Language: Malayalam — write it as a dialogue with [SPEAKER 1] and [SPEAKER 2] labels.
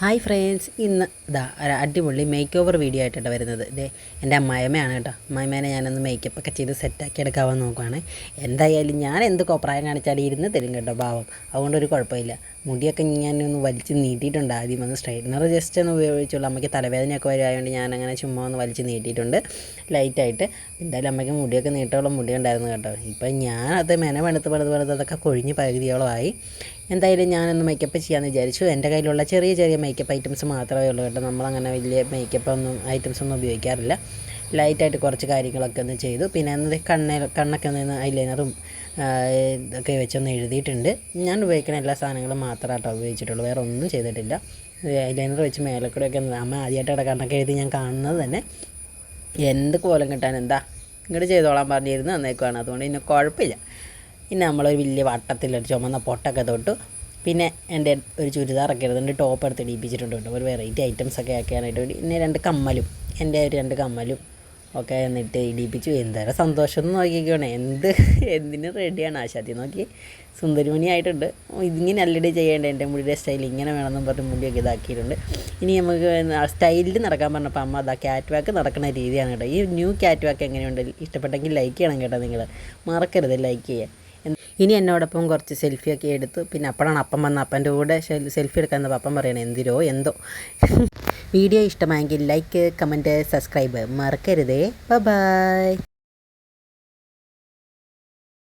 [SPEAKER 1] ഹായ് ഫ്രണ്ട്സ് ഇന്ന് ഇതാ ഒരു അടിപൊളി മേക്ക് ഓവർ വീഡിയോ ആയിട്ടാണ് വരുന്നത്. ഇതേ എന്റെ അമ്മായിമ്മയാണ് കേട്ടോ. അമ്മായിമ്മേനെ ഞാനൊന്ന് മേക്കപ്പ് ഒക്കെ ചെയ്ത് സെറ്റാക്കി എടുക്കാവാൻ നോക്കുവാണ്. എന്തായാലും ഞാൻ എന്ത് കോപ്രായം കാണിച്ചാലും ഇരുന്ന് തരും കേട്ടോ ഭാവം അതുകൊണ്ട് ഒരു കുഴപ്പമില്ല. മുടിയൊക്കെ ഞാനൊന്ന് വലിച്ച് നീട്ടിയിട്ടുണ്ട്. ആദ്യം ഒന്ന് സ്ട്രൈറ്റ്നർ ജസ്റ്റ് ഒന്ന് ഉപയോഗിച്ചുള്ളൂ. അമ്മയ്ക്ക് തലവേദനയൊക്കെ വരുമായതുകൊണ്ട് ഞാൻ അങ്ങനെ ചുമ്മാ ഒന്ന് വലിച്ച് നീട്ടിയിട്ടുണ്ട്. ലൈറ്റായിട്ട് എന്തായാലും അമ്മയ്ക്ക് മുടിയൊക്കെ നീട്ടോളം മുടി ഉണ്ടായിരുന്നു കേട്ടോ. ഇപ്പം ഞാനത് മെന വെളുത്ത് വെളുത്ത് വെളുത്ത് അതൊക്കെ കൊഴിഞ്ഞ് പകുതിയോളമായി. എന്തായാലും ഞാനൊന്ന് മേക്കപ്പ് ചെയ്യാമെന്ന് വിചാരിച്ചു. എന്റെ കയ്യിലുള്ള ചെറിയ ചെറിയ മേക്കപ്പ് ഐറ്റംസ് മാത്രമേ ഉള്ളൂ കേട്ടോ. നമ്മളങ്ങനെ വലിയ മേക്കപ്പ് ഒന്നും ഐറ്റംസ് ഒന്നും ഉപയോഗിക്കാറില്ല. ലൈറ്റായിട്ട് കുറച്ച് കാര്യങ്ങളൊക്കെ ഒന്ന് ചെയ്തു. പിന്നെ എന്നത് കണ്ണ കണ്ണൊക്കെ ഒന്ന് ഐലൈനറും ഇതൊക്കെ വെച്ചൊന്ന് എഴുതിയിട്ടുണ്ട്. ഞാൻ ഉപയോഗിക്കുന്ന എല്ലാ സാധനങ്ങളും മാത്രമായിട്ടോ ഉപയോഗിച്ചിട്ടുള്ളൂ. വേറെ ഒന്നും ചെയ്തിട്ടില്ല. ഐലൈനർ വെച്ച് മേലെ കൂടെ ഒക്കെ അമ്മ ആദ്യമായിട്ടാണ് കണ്ണൊക്കെ എഴുതി ഞാൻ കാണുന്നത് തന്നെ. എന്ത് കോലം കിട്ടാൻ എന്താ? ഇങ്ങോട്ട് ചെയ്തോളാൻ പറഞ്ഞിരുന്നു എന്നേക്കുവാണ് അതുകൊണ്ട് പിന്നെ കുഴപ്പമില്ല. പിന്നെ നമ്മളൊരു വലിയ വട്ടത്തിലൊരു ചുമന്ന പൊട്ടൊക്കെ തൊട്ടു. പിന്നെ എന്റെ ഒരു ചുരിദാറൊക്കെ എടുത്തിട്ട് ടോപ്പ് എടുത്ത് ഇടിപ്പിച്ചിട്ടുണ്ട് കേട്ടോ. ഒരു വെറൈറ്റി ഐറ്റംസ് ഒക്കെ ആക്കാനായിട്ട് വേണ്ടി. പിന്നെ രണ്ട് കമ്മലും. എന്റെ ഒരു രണ്ട് കമ്മലും ഒക്കെ എന്നിട്ട് ഇടിപ്പിച്ചു. എന്തായാലും സന്തോഷം എന്ന് നോക്കിക്കോണേ. എന്ത് എന്തിന് റെഡിയാണ് ആശാത്തി നോക്കി. സുന്ദരിമണി ആയിട്ടുണ്ട് ഇതിങ്ങനെ അല്ലടി ചെയ്യേണ്ടത് എന്റെ മുടിയുടെ സ്റ്റൈൽ ഇങ്ങനെ വേണമെന്നും പറഞ്ഞ് മുടിയൊക്കെ ഇതാക്കിയിട്ടുണ്ട്. ഇനി നമുക്ക് സ്റ്റൈലിൽ നടക്കാൻ പറഞ്ഞപ്പോൾ അമ്മ അതാ ക്യാറ്റ് വാക്ക് നടക്കുന്ന രീതിയാണ് കേട്ടോ. ഈ ന്യൂ ക്യാറ്റ് വാക്ക് എങ്ങനെയുണ്ട്? ഇഷ്ടപ്പെട്ടെങ്കിൽ ലൈക്ക് ചെയ്യണം കേട്ടോ നിങ്ങൾ. മറക്കരുത് ലൈക്ക് ചെയ്യാൻ. ഇനി എന്നോടൊപ്പം കുറച്ച് സെൽഫിയൊക്കെ എടുത്തു പിന്നെ അപ്പോഴാണ് അപ്പം വന്ന അപ്പന്റെ കൂടെ സെൽഫി എടുക്കാൻ അപ്പം പറയണേ എന്തിരോ എന്തോ? വീഡിയോ ഇഷ്ടമായെങ്കിൽ ലൈക്ക് കമന്റ് സബ്സ്ക്രൈബ് മറക്കരുതേ. ബൈ